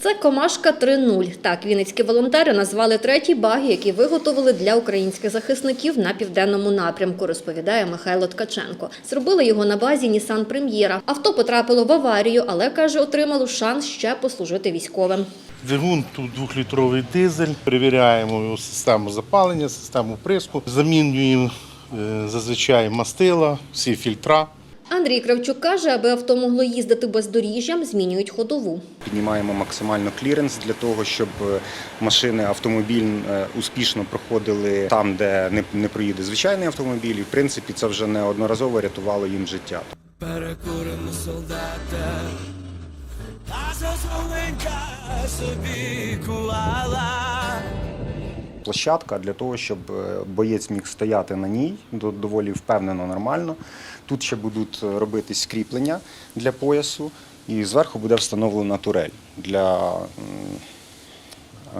Це комашка 3.0. Так вінницькі волонтери назвали третій баг, який виготовили для українських захисників на південному напрямку, розповідає Михайло Ткаченко. Зробили його на базі Нісан Прем'єра. Авто потрапило в аварію, але каже, отримало шанс ще послужити військовим. Двигун тут двохлітровий дизель. Перевіряємо його систему запалення, систему приску. Замінюємо е, зазвичай мастила, всі фільтра. Андрій Кравчук каже, аби авто могло їздити бездоріжжям, змінюють ходову. Піднімаємо максимально кліренс для того, щоб е, машини автомобіль е, успішно проходили там, де не, не проїде звичайний автомобіль. І в принципі це вже неодноразово рятувало їм життя. перекурено солдата, а зазволенька собі кувала. Площадка для того, щоб е, боєць міг стояти на ній до- доволі впевнено, нормально. Тут ще будуть робити робитись кріплення для поясу, і зверху буде встановлена турель для е,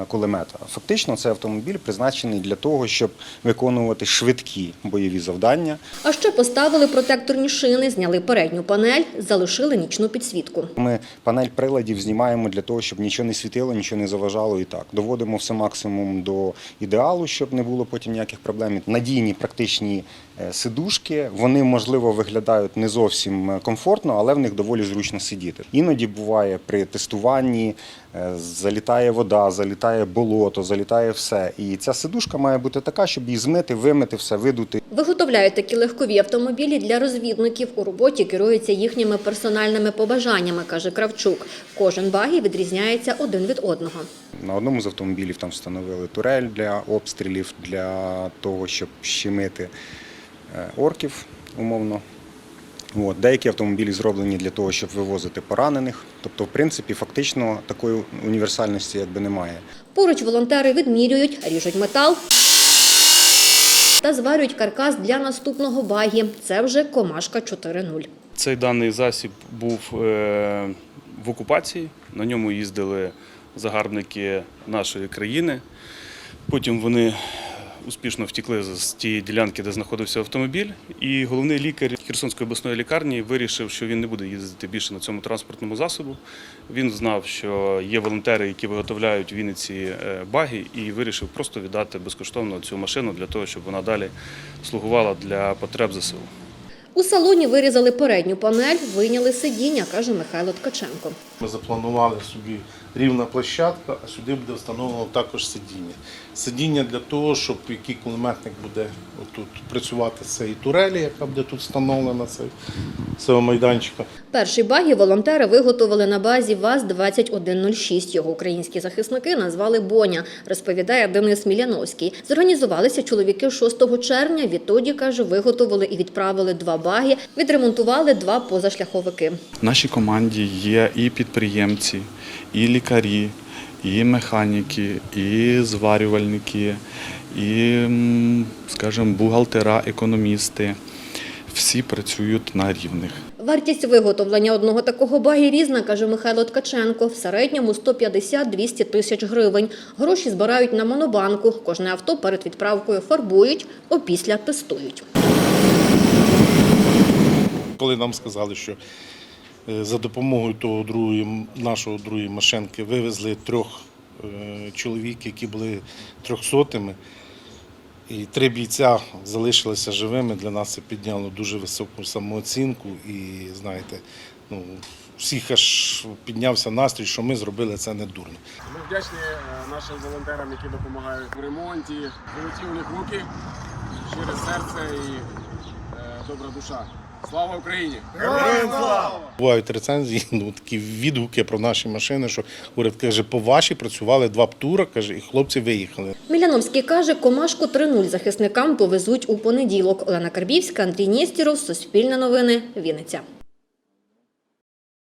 кулемета. Фактично, це автомобіль призначений для того, щоб виконувати швидкі бойові завдання. А ще поставили протекторні шини, зняли передню панель, залишили нічну підсвітку. Ми панель приладів знімаємо для того, щоб нічого не світило, нічого не заважало і так. Доводимо все максимум до ідеалу, щоб не було потім ніяких проблем. Надійні практичні е, сидушки, вони можливо виглядають не зовсім е, комфортно, але в них доволі зручно сидіти. Іноді буває при тестуванні е, залітає вода, залітає болото, залітає все. І ця сидушка має бути така, щоб її змити, вимити все, видути. Виготовляють такі легкові автомобілі для розвідників. У роботі керуються їхніми персональними побажаннями, каже Кравчук. Кожен багі відрізняється один від одного. На одному з автомобілів там встановили турель для обстрілів, для того, щоб щемити е, орків, умовно. От. Деякі автомобілі зроблені для того, щоб вивозити поранених. Тобто, в принципі, фактично такої універсальності якби немає. Поруч волонтери відмірюють, ріжуть метал та зварюють каркас для наступного багі. Це вже комашка 4.0. Цей даний засіб був е, в окупації. На ньому їздили загарбники нашої країни. Потім вони успішно втекли з тієї ділянки, де знаходився автомобіль. І головний лікар Херсонської обласної лікарні вирішив, що він не буде їздити більше на цьому транспортному засобу. Він знав, що є волонтери, які виготовляють в Вінниці е, баги, і вирішив просто віддати безкоштовно цю машину для того, щоб вона далі слугувала для потреб ЗСУ. У салоні вирізали передню панель, вийняли сидіння, каже Михайло Ткаченко. Ми запланували собі рівна площадка, а сюди буде встановлено також сидіння. Сидіння для того, щоб який кулеметник буде тут працювати з цієї турелі, яка буде тут встановлена цей, цього майданчика. Перший багі волонтери виготовили на базі ВАЗ-2106. Його українські захисники назвали Боня, розповідає Денис Міляновський. Зорганізувалися чоловіки 6 червня. Відтоді, каже, виготовили і відправили два баги, відремонтували два позашляховики. В нашій команді є і підприємці, і лікарі, і механіки, і зварювальники, і, скажімо, бухгалтера, економісти. Всі працюють на рівних. Вартість виготовлення одного такого багі різна, каже Михайло Ткаченко. В середньому 150-200 тисяч гривень. Гроші збирають на монобанку. Кожне авто перед відправкою фарбують, опісля тестують. Коли нам сказали, що за допомогою того другої, нашого другої машинки вивезли трьох е, чоловік, які були трьохсотими, і три бійця залишилися живими, для нас це підняло дуже високу самооцінку. І знаєте, ну, всіх аж піднявся настрій, що ми зробили це не дурно. Ми вдячні е, нашим волонтерам, які допомагають у ремонті. Золоті у них руки, щире серце і е, добра душа. Слава Україні! Бувають рецензії, ну такі відгуки про наші машини, що уряд каже, по вашій працювали два птура, каже, і хлопці виїхали. Міляновський каже, комашку 3.0 захисникам повезуть у понеділок. Олена Карбівська, Андрій Нєстіров, Суспільне новини, Вінниця.